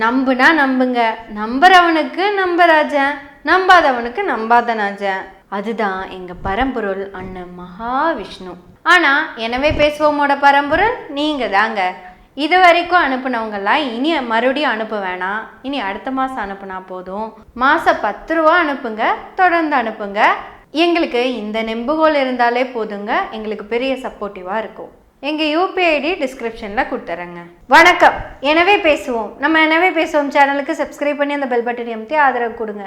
நம்புனா நம்புங்க. நம்புறவனுக்கு நம்பராஜன் நம்பாதவனுக்கு நம்பாதனாஜன் அதுதான் எங்க பரம்பொருள் அண்ணன் மகாவிஷ்ணு. ஆனா எனவே பேசுவோமோட பரம்பொருள்? நீங்க தாங்க இது வரைக்கும் அனுப்புனவங்கெல்லாம் இனி மறுபடியும் அனுப்ப வேணாம் இனி அடுத்த மாதம் அனுப்புனா போதும். மாதம் பத்து ரூபா அனுப்புங்க. தொடர்ந்து அனுப்புங்க. எங்களுக்கு இந்த நெம்புகோல் இருந்தாலே போதுங்க. எங்களுக்கு பெரிய சப்போர்ட்டிவாக இருக்கும். எங்கள் யூபிஐ ஐடி டிஸ்கிரிப்ஷனில் கொடுத்துறேங்க. வணக்கம். எனவே பேசுவோம். நம்ம எனவே பேசுவோம் சேனலுக்கு சப்ஸ்கிரைப் பண்ணி அந்த பெல் பட்டன் அமுத்தி ஆதரவு கொடுங்க.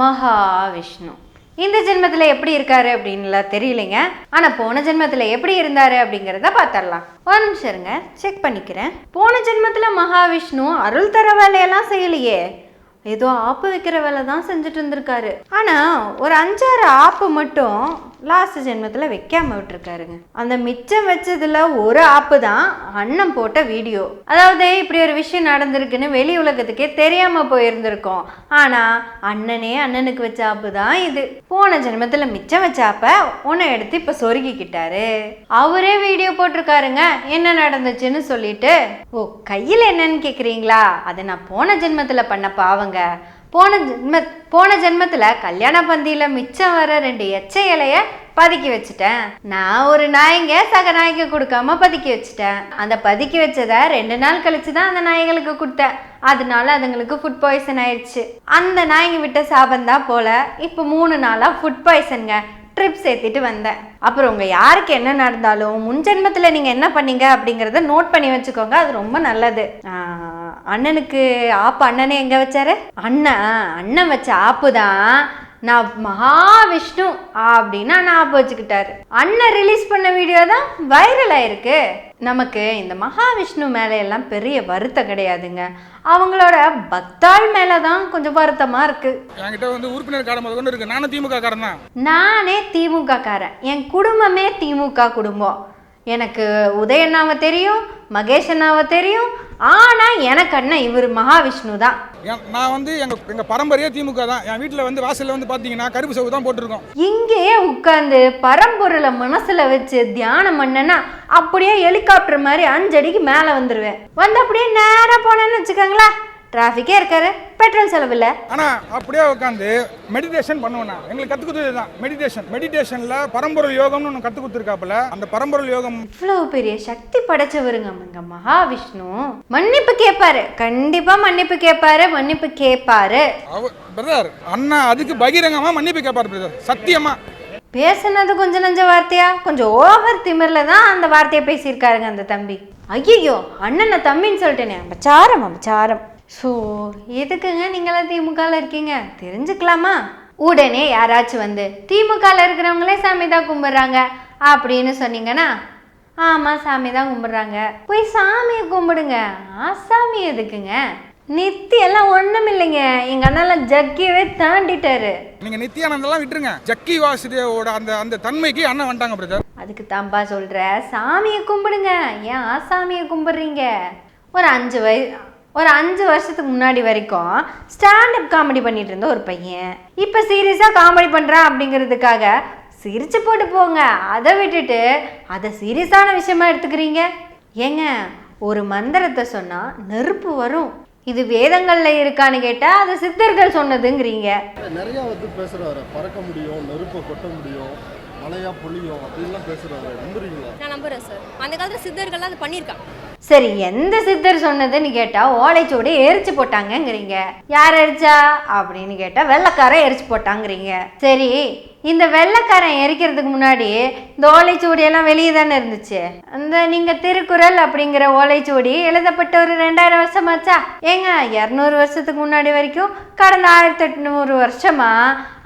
மகாவிஷ்ணு. இந்த ஜென்மத்தில் எப்படி இருக்காரு அப்படின்லாம் தெரியலைங்க. ஆனால் போன ஜென்மத்தில் எப்படி இருந்தாரு அப்படிங்கிறத பார்த்துடலாம் ஒரு நிமிஷம் இருங்க. செக் பண்ணிக்கிறேன். போன ஜென்மத்தில் மகாவிஷ்ணு அருள் தர வேலையெல்லாம் செய்யலையே. ஏதோ ஆப்பு வைக்கிற வேலை தான் செஞ்சுட்டு இருந்திருக்காரு. ஆனால் ஒரு அஞ்சாறு ஆப்பு மட்டும் லாஸ்ட் ஜென்மத்தில் வைக்காம விட்டுருக்காருங்க. அந்த மிச்சம் வச்சதுல ஒரு ஆப்பு தான் அண்ணன் போட்ட வீடியோ. அதாவது இப்படி ஒரு விஷயம் நடந்திருக்குன்னு வெளி உலகத்துக்கே தெரியாம போயிருந்திருக்கோம். ஆனா அண்ணனே அண்ணனுக்கு வச்ச ஆப்பு தான் இது. போன ஜென்மத்தில் மிச்சம் வச்ச ஆப்ப உன்னை எடுத்து இப்போ சொருகிக்கிட்டாரு. அவரே வீடியோ போட்டிருக்காருங்க. என்ன நடந்துச்சுன்னு சொல்லிட்டு ஓ கையில் என்னன்னு கேக்குறீங்களா? அதை நான் போன ஜென்மத்தில் பண்ண பாவங்க. போன ஜென்ம போன ஜென்மத்துல கல்யாண பந்தியில மிச்சம் வர ரெண்டு எச்ச இலைய பதுக்கி வச்சுட்டேன். நான் ஒரு நாய்ங்க சக நாய்க்கு கொடுக்காம பதுக்கி வச்சுட்டேன். அந்த பதுக்கி வச்சதை ரெண்டு நாள் கழிச்சு தான் அந்த நாய்களுக்கு கொடுத்தேன். அதனால அதுங்களுக்கு ஃபுட் பாய்சன் ஆயிடுச்சு அந்த நாய்ங்க விட்ட சாபம் தான் போல. இப்போ மூணு நாளா ஃபுட் பாய்சனுங்க ட்ரிப் ஏற்றிட்டு வந்தேன். அப்புறம் உங்கள் யாருக்கு என்ன நடந்தாலும் முன்ஜென்மத்தில் நீங்கள் என்ன பண்ணீங்க அப்படிங்கிறத நோட் பண்ணி வச்சுக்கோங்க. அது ரொம்ப நல்லது. ஆஹ், அண்ணனுக்கு ஆப்பு அண்ணனே எங்கே வச்சாரு? அண்ணன் அண்ணன் வச்ச ஆப்பு தான் நான் மகாவிஷ்ணு அப்படின்னு ஆப்பு வச்சுக்கிட்டாரு. அண்ணன் ரிலீஸ் பண்ண வீடியோ தான் வைரல் ஆயிருக்கு. நமக்கு இந்த மகாவிஷ்ணு மேலே எல்லாம் பெரிய வருத்தம் கிடையாதுங்க. அவங்களோட பக்தாள் மேலே தான் கொஞ்சம் வருத்தமாக இருக்குது என்கிட்ட வந்து உறுப்பினர் கொண்டு இருக்கு. நானும் திமுக காரன் தான். நானே திமுக காரன். என் குடும்பமே திமுக குடும்பம். எனக்கு உதயண்ணாவை தெரியும் மகேஷ் அண்ணாவை தெரியும் ஆனா எனக்கு அண்ணன் இவர் மகாவிஷ்ணு தான். நான் வந்து எங்க எங்க பரம்பரையே திமுக தான். என் வீட்டில் வந்து வாசல்ல வந்து பாத்தீங்கன்னா கருப்பு சவு தான் போட்டிருக்கோம். இங்கேயே உட்காந்து பரம்பொருளை மனசுல வச்சு தியானம் பண்ணனா அப்படியே ஹெலிகாப்டர் மாதிரி அஞ்சடிக்கு மேலே வந்துடுவேன் வந்து அப்படியே நேரா போனேன்னு வச்சுக்கோங்களேன். டிராஃபிக்கே இருக்காரு. பெட்ரோல் செலவு ஆனா அப்படியே உட்காந்து மெடிடேஷன் பண்ணுவேன் எங்களுக்கு கற்றுக் கொடுத்தது தான் மெடிடேஷன் மெடிடேஷன்ல பரம்பொருள் யோகம்னு ஒன்று கற்றுக் கொடுத்துருக்காப்புல. அந்த பரம்பொருள் யோகம் இவ்வளவு பெரிய சக்தி படைச்சவருங்க எங்க மகாவிஷ்ணு. மன்னிப்பு கேட்பாரு கண்டிப்பா மன்னிப்பு கேட்பாரு மன்னிப்பு கேட்பாரு பிரதர் அண்ணா அதுக்கு பகிரங்கமா மன்னிப்பு கேட்பார் பிரதர் சத்தியமா. பேசுனது கொஞ்சம் நஞ்ச வார்த்தையா? கொஞ்சம் ஓவர் திமிரில் தான் அந்த வார்த்தையை பேசியிருக்காருங்க அந்த தம்பி. ஐயோ அண்ணனை தம்பின்னு சொல்லிட்டேனே. அபச்சாரம் அபச்சாரம். ஸோ எதுக்குங்க நீங்களாம் திமுகவில் இருக்கீங்க? தெரிஞ்சுக்கலாமா? உடனே யாராச்சும் வந்து திமுகவில் இருக்கிறவங்களே சாமி தான் கும்பிட்றாங்க அப்படின்னு சொன்னீங்கன்னா ஆமாம் சாமி தான் கும்பிட்றாங்க. போய் சாமியை கும்பிடுங்க. ஆசாமி எதுக்குங்க? நித்தி எல்லாம் ஒன்றும் இல்லைங்க. எங்கள் அண்ணெல்லாம் ஜக்கியவே தாண்டிட்டாரு. நீங்க நித்யானந்தெல்லாம் விட்டுருங்க. ஜக்கி வாசுதேவோட அந்த அந்த தன்மைக்கு அண்ணன் வந்துட்டாங்க பிரதர் அதுக்கு தான்பா சொல்ற சாமியை கும்பிடுங்க. ஏன் ஆசாமியை கும்பிடுறீங்க? ஒரு அஞ்சு வய ஒரு அஞ்சு வருஷத்துக்கு முன்னாடி வரைக்கும் ஸ்டாண்டப் காமெடி பண்ணிட்டு இருந்த ஒரு பையன். இப்போ சீரியஸாக காமெடி பண்ணுறான் அப்படிங்கிறதுக்காக சிரிச்சு போட்டு போங்க. அதை விட்டுட்டு அதை சீரியஸான விஷயமா எடுத்துக்கிறீங்க? ஏங்க ஒரு மந்திரத்தை சொன்னால் நெருப்பு வரும். இது வேதங்களில் இருக்கான்னு கேட்டால் அது சித்தர்கள் சொன்னதுங்கிறீங்க. நிறைய வந்து பேசுறாரு. பறக்க முடியும் நெருப்பை கொட்ட முடியும். மழையா பொழியும் அப்படின்லாம் பேசுறாரு. நம்புறீங்களா? நான் நம்புறேன் சார். அந்த காலத்துல சித்தர்கள்லாம் அது பண்ணியிருக்காங்க. சரி எந்த சித்தர் சொன்னதுன்னு கேட்டா ஓலைச்சுவடி எரிச்சு போட்டாங்கங்கிறீங்க. யார் எரிச்சா? அப்படின்னு கேட்டா வெள்ளைக்காரன் எரிச்சு போட்டாங்கிறீங்க. சரி இந்த வெள்ளைக்காரன் எரிக்கிறதுக்கு முன்னாடி இந்த ஓலைச்சுவடியெல்லாம் வெளியே தானே இருந்துச்சு? அந்த நீங்கள் திருக்குறள் அப்படிங்கிற ஓலைச்சுவடி எழுதப்பட்ட ஒரு ரெண்டாயிரம் வருஷமாச்சா? ஏங்க இரநூறு வருஷத்துக்கு முன்னாடி வரைக்கும் கடந்த ஆயிரத்தி எட்நூறு வருஷமா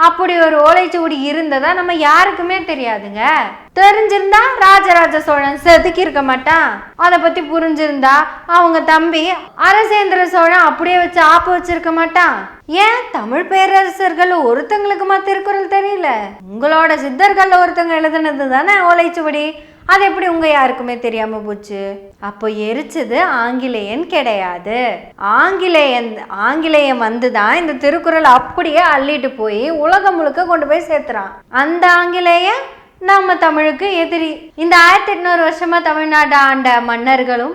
அப்படி ஒரு ஓலைச்சுவடி இருந்ததா நம்ம யாருக்குமே தெரியாதுங்க. தெரிஞ்சிருந்தா ராஜராஜ சோழன் செதுக்கி இருக்க மாட்டான். அதை பத்தி புரிஞ்சிருந்தா அவங்க தம்பி அரசேந்திர சோழன் அப்படியே வச்சு ஆப்பு வச்சிருக்க மாட்டான். ஏன் தமிழ் பேரரசர்கள் ஒருத்தங்களுக்குமா திருக்குறள் தெரியல? உங்களோட சித்தர்கள் ஒருத்தங்க எழுதுனது தானே ஓலைச்சுவடி? அது எப்படி உங்க யாருக்குமே தெரியாம போச்சு? அப்போ எரிச்சது ஆங்கிலேயன் கிடையாது. ஆங்கிலேயன் ஆங்கிலேயன் வந்து தான் இந்த திருக்குறள் அப்படியே அள்ளிட்டு போய் உலகம் முழுக்க கொண்டு போய் சேர்த்துறான். அந்த ஆங்கிலேயன் நம்ம தமிழுக்கு எதிரி. இந்த ஆயிரத்தி எட்நூறு வருஷமா தமிழ்நாட்டை ஆண்ட மன்னர்களும்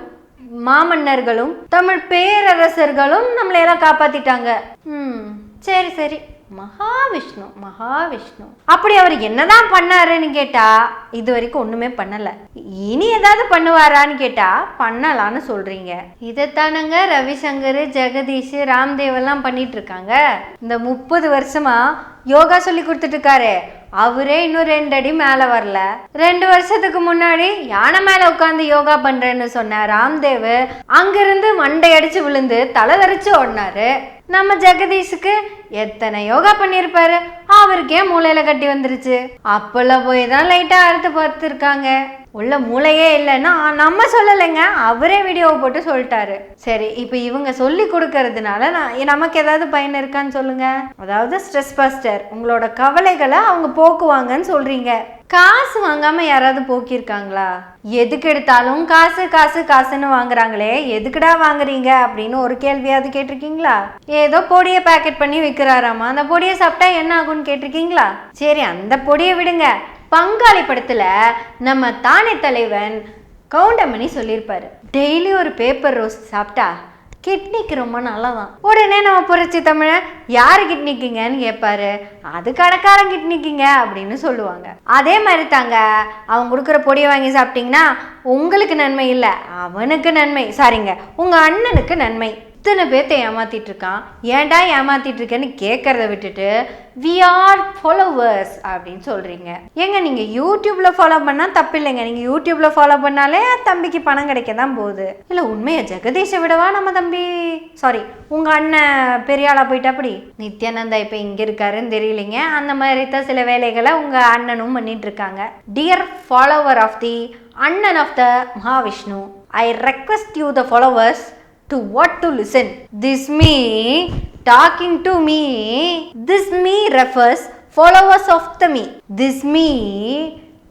மாமன்னர்களும் தமிழ் பேரரசர்களும் நம்மளை எல்லாம் காப்பாத்திட்டாங்க. ம் சரி சரி. மகாவிஷ்ணு மகாவிஷ்ணு. அப்படி அவர் என்னதான் பண்ணாருன்னு கேட்டா இது வரைக்கும் ஒண்ணுமே பண்ணல. இனி ஏதாவது பண்ணுவாரான்னு கேட்டா பண்ணலான்னு சொல்றீங்க. இதைத்தானுங்க ரவிசங்கர் ஜெகதீஷ் ராம்தேவ் எல்லாம் பண்ணிட்டு இருக்காங்க. இந்த முப்பது வருஷமா யோகா சொல்லி கொடுத்துட்டு இருக்காரு. அவரே இன்னும் ரெண்டு அடி மேலே வரல. ரெண்டு வருஷத்துக்கு முன்னாடி யானை மேலே உட்காந்து யோகா பண்றேன்னு சொன்ன ராம்தேவ் அங்கிருந்து மண்டை அடிச்சு விழுந்து தலை தரிச்சு ஓடினாரு. நம்ம ஜெகதீஷுக்கு எத்தனை யோகா பண்ணியிருப்பாரு? அவருக்கே மூளையில கட்டி வந்துருச்சு. அப்பெல்லாம் போய் தான் லைட்டா அறுத்து பார்த்துருக்காங்க. உள்ள மூளையே இல்லைன்னா நம்ம சொல்லலைங்க. அவரே வீடியோவை போட்டு சொல்லிட்டாரு. சரி இப்போ இவங்க சொல்லி கொடுக்கறதுனால நான் நமக்கு ஏதாவது பயன் இருக்கான்னு சொல்லுங்க. அதாவது ஸ்ட்ரெஸ் பஸ்டர் உங்களோட கவலைகளை அவங்க போக்குவாங்கன்னு சொல்றீங்க. காசு வாங்காம யாராவது போக்கியிருக்காங்களா? எதுக்கு எடுத்தாலும் காசு காசு காசுன்னு வாங்குறாங்களே. எதுக்குடா வாங்குறீங்க அப்படின்னு ஒரு கேள்வியாவது கேட்டிருக்கீங்களா? ஏதோ பொடியை பேக்கெட் பண்ணி விற்கிறாராமா அந்த பொடியை சாப்பிட்டா என்ன ஆகும்னு கேட்டிருக்கீங்களா? சரி அந்த பொடியை விடுங்க. பங்காளி படத்தில் நம்ம தானே தலைவன் கவுண்டமணி சொல்லியிருப்பாரு. டெய்லி ஒரு பேப்பர் ரோஸ் சாப்பிட்டா கிட்னிக்கு ரொம்ப நல்லதான். உடனே நம்ம புரட்சி தமிழ யார் கிட்னிக்குங்கன்னு கேட்பாரு அது கடைக்காரன் கிட்னிக்குங்க அப்படின்னு சொல்லுவாங்க. அதே மாதிரி தாங்க அவங்க கொடுக்குற பொடியை வாங்கி சாப்பிட்டீங்கன்னா உங்களுக்கு நன்மை இல்லை அவனுக்கு நன்மை. சாரிங்க உங்கள் அண்ணனுக்கு நன்மை. இத்தனை பேர்த்த ஏமாத்திட்டு இருக்கான் ஏன்டா ஏமாத்திட்டு இருக்கேன்னு கேட்கறத விட்டுட்டு வி ஆர் ஃபாலோவர்ஸ் அப்படின்னு சொல்றீங்க. ஏங்க நீங்க யூடியூப்ல ஃபாலோ பண்ணா தப்பு இல்லைங்க நீங்க யூடியூப்ல ஃபாலோ பண்ணாலே தம்பிக்கு பணம் கிடைக்க தான் போகுது. இல்ல உண்மையை ஜெகதீஷை விடவா நம்ம தம்பி? சாரி உங்க அண்ணன் பெரிய போயிட்டாப்படி? போயிட்டா அப்படி நித்யானந்தா இப்ப இங்க இருக்காருன்னு தெரியலைங்க. அந்த மாதிரி தான் சில வேலைகளை உங்க அண்ணனும் பண்ணிட்டு இருக்காங்க டியர் ஃபாலோவர் ஆஃப் தி அண்ணன் of the Mahavishnu I request you the followers to what to listen. This me talking to me. This me refers followers of the me. This me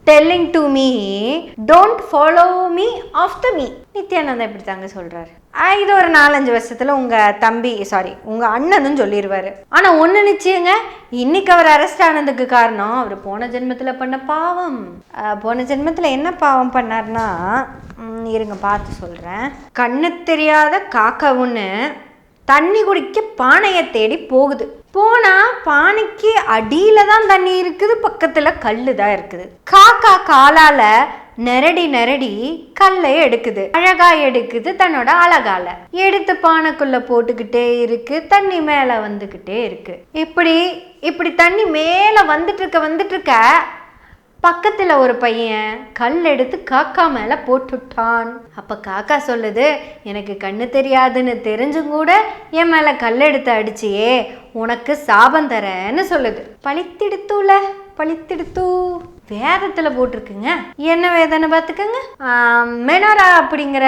telling to me don't follow me of the me Nithyananda இப்படி தாங்க சொல்றாரு இது ஒரு நாலஞ்சு வருஷத்துல உங்க தம்பி sorry உங்க அண்ணனும் சொல்லிடுவார் ஆனா ஒண்ணு நிச்சயங்க இன்னைக்கு அவர் அரெஸ்ட் ஆனதுக்கு காரணம் அவர் போன ஜென்மத்துல பண்ண பாவம் போன ஜென்மத்துல என்ன பாவம் பண்ணார்னா இருங்க பார்த்து சொல்கிறேன் கண்ணு தெரியாத காக்கா ஒன்று தண்ணி குடிக்க பானையை தேடி போகுது. போனா பானைக்கு அடியில தான் தண்ணி இருக்குது பக்கத்துல கல்லு தான் இருக்குது. காக்கா காலால நெரடி நெரடி கல்லை எடுக்குது. அழகா எடுக்குது தன்னோட அழகால. எடுத்து பானைக்குள்ள போட்டுக்கிட்டே இருக்கு தண்ணி மேல வந்துகிட்டே இருக்கு. இப்படி இப்படி தண்ணி மேல வந்துட்டு இருக்க வந்துட்டு இருக்க பக்கத்தில் ஒரு பையன் கல் எடுத்து காக்கா மேலே போட்டுட்டான். அப்போ காக்கா சொல்லுது எனக்கு கண்ணு தெரியாதுன்னு தெரிஞ்சும் கூட என் மேலே கல் எடுத்து அடிச்சியே உனக்கு சாபம் தரேன்னு சொல்லுது. பழித்திடுத்தூல பழித்திடுத்தூ. வேதத்தில் போட்டிருக்குங்க. என்ன வேதம்னு பார்த்துக்கோங்க. மெனோரா அப்படிங்கிற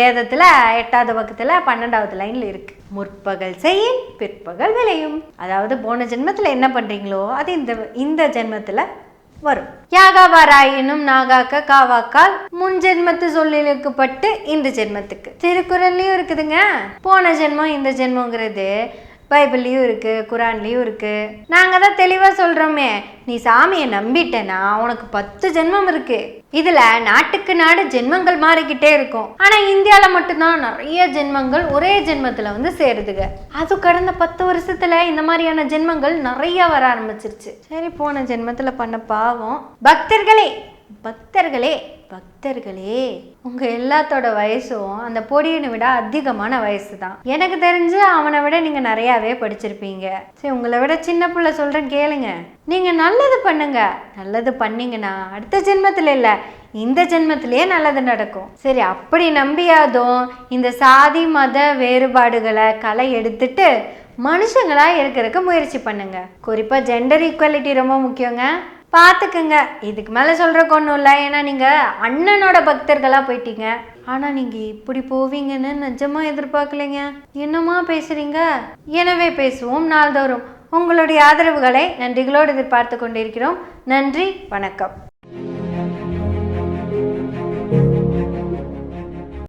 வேதத்தில் எட்டாவது பக்கத்தில் பன்னெண்டாவது லைனில் இருக்கு. முற்பகல் செய்யும் பிற்பகல் விளையும். அதாவது போன ஜென்மத்தில் என்ன பண்ணுறீங்களோ அது இந்த இந்த ஜென்மத்தில் வரும். யாகாவாராயினும் நாகாக்க காவாக்கால் முன் ஜென்மத்து சொல்லிலுக்குப்பட்டு இந்த ஜென்மத்துக்கு. திருக்குறள்லயும் இருக்குதுங்க. போன ஜென்மம் இந்த ஜென்மங்கிறது. பைபிள்லயும் இருக்குது குரான்லேயும் இருக்குது நாங்கள் தான் தெளிவாக சொல்கிறோமே நீ சாமியை நம்பிட்டேன்னா உனக்கு பத்து ஜென்மம் இருக்குது இதில் நாட்டுக்கு நாடு ஜென்மங்கள் மாறிக்கிட்டே இருக்கும். ஆனால் இந்தியாவில் மட்டும்தான் நிறைய ஜென்மங்கள் ஒரே ஜென்மத்தில் வந்து சேருதுங்க அது கடந்த பத்து வருஷத்தில் இந்த மாதிரியான ஜென்மங்கள் நிறைய வர ஆரம்பிச்சிருச்சு. சரி போன ஜென்மத்தில் பண்ண பாவம். பக்தர்களே பக்தர்களே பக்தர்களே உங்க எல்லாத்தோட வயசும் அந்த பொடியனை விட அதிகமான வயசு தான் எனக்கு தெரிஞ்சு அவனை விட நீங்க நிறையாவே படிச்சிருப்பீங்க. சரி உங்களை விட சின்ன பிள்ளை சொல்றேன் கேளுங்க. நீங்க நல்லது பண்ணுங்க. நல்லது பண்ணீங்கன்னா அடுத்த ஜென்மத்தில் இல்ல இந்த ஜென்மத்திலேயே நல்லது நடக்கும். சரி அப்படி நம்பியாதும் இந்த சாதி மத வேறுபாடுகளை களை எடுத்துட்டு மனுஷங்களா இருக்கிறதுக்கு முயற்சி பண்ணுங்க. குறிப்பா ஜெண்டர் ஈக்குவாலிட்டி ரொம்ப முக்கியங்க. பார்த்துக்குங்க இதுக்கு மேலே சொல்கிறக்கு ஒன்றும் இல்லை. ஏன்னா நீங்கள் அண்ணனோட பக்தர்களாக போயிட்டீங்க. ஆனால் நீங்கள் இப்படி போவீங்கன்னு நிஜமாக எதிர்பார்க்கலைங்க. என்னமா பேசுகிறீங்க எனவே பேசுவோம் நாள்தோறும். உங்களுடைய ஆதரவுகளை நன்றிகளோடு எதிர்பார்த்து கொண்டிருக்கிறோம். நன்றி வணக்கம்.